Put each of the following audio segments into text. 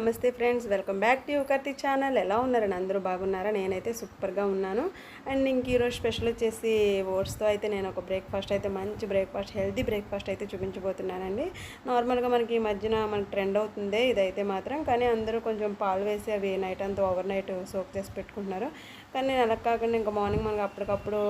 నమస్తే friends welcome back to Yuvakarthi channel. ఎలా ఉన్నారని అందరూ బాగున్నారా? నేనైతే సూపర్గా ఉన్నాను. అండ్ ఇంక ఈరోజు స్పెషల్ వచ్చేసి ఓట్స్తో అయితే నేను ఒక బ్రేక్ఫాస్ట్ అయితే మంచి బ్రేక్ఫాస్ట్ హెల్తీ బ్రేక్ఫాస్ట్ అయితే చూపించబోతున్నానండి. నార్మల్గా మనకి ఈ మధ్యన మనకి ట్రెండ్ అవుతుంది ఇదైతే మాత్రం. కానీ అందరూ కొంచెం పాలు వేసి అవి నైట్ అంతా ఓవర్ నైట్ సోక్ చేసి పెట్టుకుంటున్నారు. కానీ నేను అలా కాకుండా ఇంకా మార్నింగ్ మనకి అప్పటికప్పుడు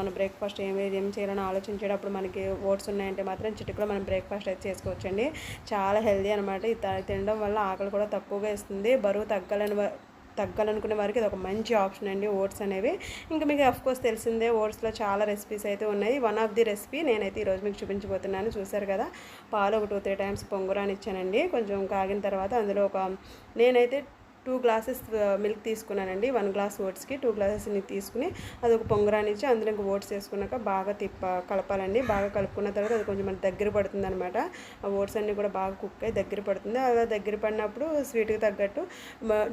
మన బ్రేక్ఫాస్ట్ ఏం ఏం చేయాలని ఆలోచించేటప్పుడు మనకి ఓట్స్ ఉన్నాయంటే మాత్రం చిటికలో మనం బ్రేక్ఫాస్ట్ అయితే చేసుకోవచ్చండి. చాలా హెల్దీ అనమాట ఇది తినడం వల్ల ఆకలి కూడా తక్కువగా ఇస్తుంది. బరువు తగ్గాలని తగ్గాలనుకునే వారికి ఇది ఒక మంచి ఆప్షన్ అండి ఓట్స్ అనేవి. ఇంకా మీకు అఫ్కోర్స్ తెలిసిందే ఓట్స్లో చాలా రెసిపీస్ అయితే ఉన్నాయి. వన్ ఆఫ్ ది రెసిపీ నేనైతే ఈరోజు మీకు చూపించబోతున్నాను. చూసారు కదా? పాలు ఒక టూ త్రీ టైమ్స్ పొంగురాని ఇచ్చానండి కొంచెం కాగిన తర్వాత అందులో ఒక నేనైతే టూ గ్లాసెస్ మిల్క్ తీసుకున్నానండి. వన్ గ్లాస్ ఓట్స్కి టూ గ్లాసెస్ని తీసుకుని అది ఒక పొంగరాని ఇచ్చి అందులో ఇంకా ఓట్స్ వేసుకున్నాక బాగా తిప్ప కలపాలండి. బాగా కలుపుకున్న తర్వాత అది కొంచెం మన దగ్గర పడుతుంది అనమాట ఆ ఓట్స్ అన్నీ కూడా బాగా కుక్ అయ్యి దగ్గర పడుతుంది. అలా దగ్గర పడినప్పుడు స్వీట్కి తగ్గట్టు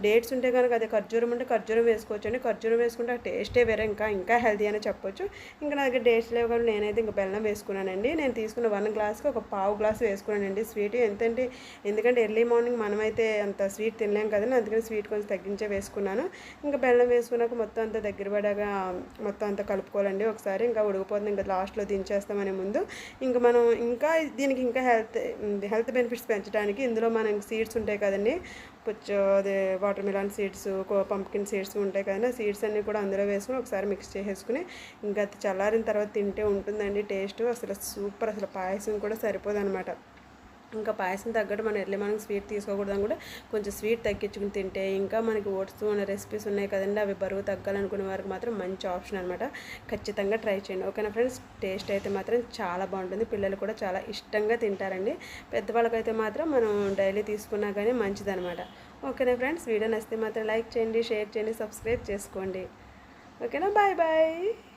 డేట్స్ ఉంటే కనుక అది ఖర్జూరం ఉంటే ఖర్జూరం వేసుకోవచ్చు అండి ఖర్జూరం వేసుకుంటే ఆ టేస్టే వేరే ఇంకా ఇంకా హెల్తీ అని చెప్పొచ్చు. ఇంకా నా దగ్గర డేట్స్ లేవు కానీ నేనైతే ఇంకా బెల్లం వేసుకున్నానండి. నేను తీసుకున్న వన్ గ్లాస్కి ఒక పావు గ్లాస్ వేసుకున్నానండి స్వీట్. ఎంతంటే ఎందుకంటే ఎర్లీ మార్నింగ్ మనమైతే అంత స్వీట్ తినలేం కదండి. అందుకని స్వీట్ కొంచెం తగ్గించే వేసుకున్నాను. ఇంకా బెల్లం వేసుకున్నాక మొత్తం అంతా దగ్గర పడగా మొత్తం అంతా కలుపుకోవాలండి ఒకసారి. ఇంకా ఉడికిపోతుంది. ఇంకా లాస్ట్లో దించేస్తామనే ముందు. ఇంకా మనం ఇంకా దీనికి ఇంకా హెల్త్ హెల్త్ బెనిఫిట్స్ పెంచడానికి ఇందులో మనం సీడ్స్ ఉంటాయి కదండి. పుచ్చు అదే water melon seeds pumpkin seeds ఉంటాయి కదండి. సీడ్స్ అన్నీ కూడా అందులో వేసుకుని ఒకసారి మిక్స్ చేసేసుకుని ఇంకా అది చల్లారిన తర్వాత తింటే ఉంటుందండి టేస్ట్. అసలు సూపర్. అసలు పాయసం కూడా సరిపోదు అనమాట ఇంకా పాయసం తగ్గట్టు మనం ఎర్లీ మార్నింగ్ స్వీట్ తీసుకోకూడదని కూడా కొంచెం స్వీట్ తగ్గించుకుని తింటే ఇంకా మనకి ఓట్స్ ఉన్న రెసిపీస్ ఉన్నాయి కదండి అవి బరువు తగ్గాలనుకునే వారికి మాత్రం మంచి ఆప్షన్ అనమాట ఖచ్చితంగా ట్రై చేయండి. ఓకేనా ఫ్రెండ్స్? టేస్ట్ అయితే మాత్రం చాలా బాగుంటుంది. పిల్లలు కూడా చాలా ఇష్టంగా తింటారండి. పెద్దవాళ్ళకైతే మాత్రం మనం డైలీ తీసుకున్నా కానీ మంచిదనమాట ఓకేనా ఫ్రెండ్స్? వీడియో నచ్చితే మాత్రం లైక్ చేయండి షేర్ చేయండి సబ్స్క్రైబ్ చేసుకోండి. ఓకేనా? Bye bye.